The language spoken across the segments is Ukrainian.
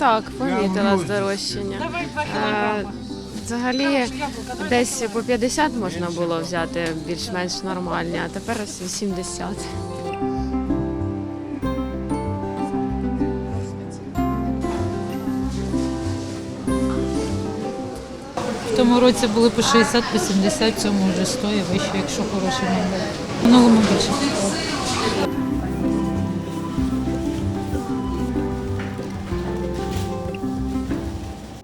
Так, помітила здорожчання. Е, Взагалі десь по 50 можна було взяти більш-менш нормальні, а тепер ось 80. В тому році були по 60, по 70, в цьому вже 100 і вище, якщо хороший модель. В Минулому більше.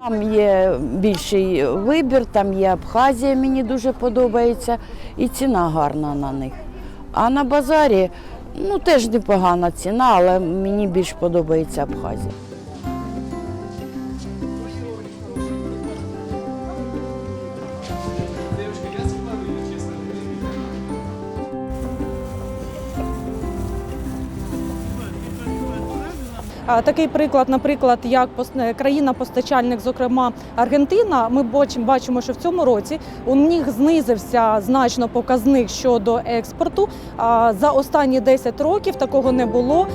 Там є більший вибір, там є Абхазія, мені дуже подобається, і ціна гарна на них. А на базарі ну, теж непогана ціна, але мені більш подобається Абхазія. Такий приклад, наприклад, як е, країна-постачальник, зокрема Аргентина, ми бачимо, що в цьому році у них знизився значно показник щодо експорту. За останні 10 років такого не було.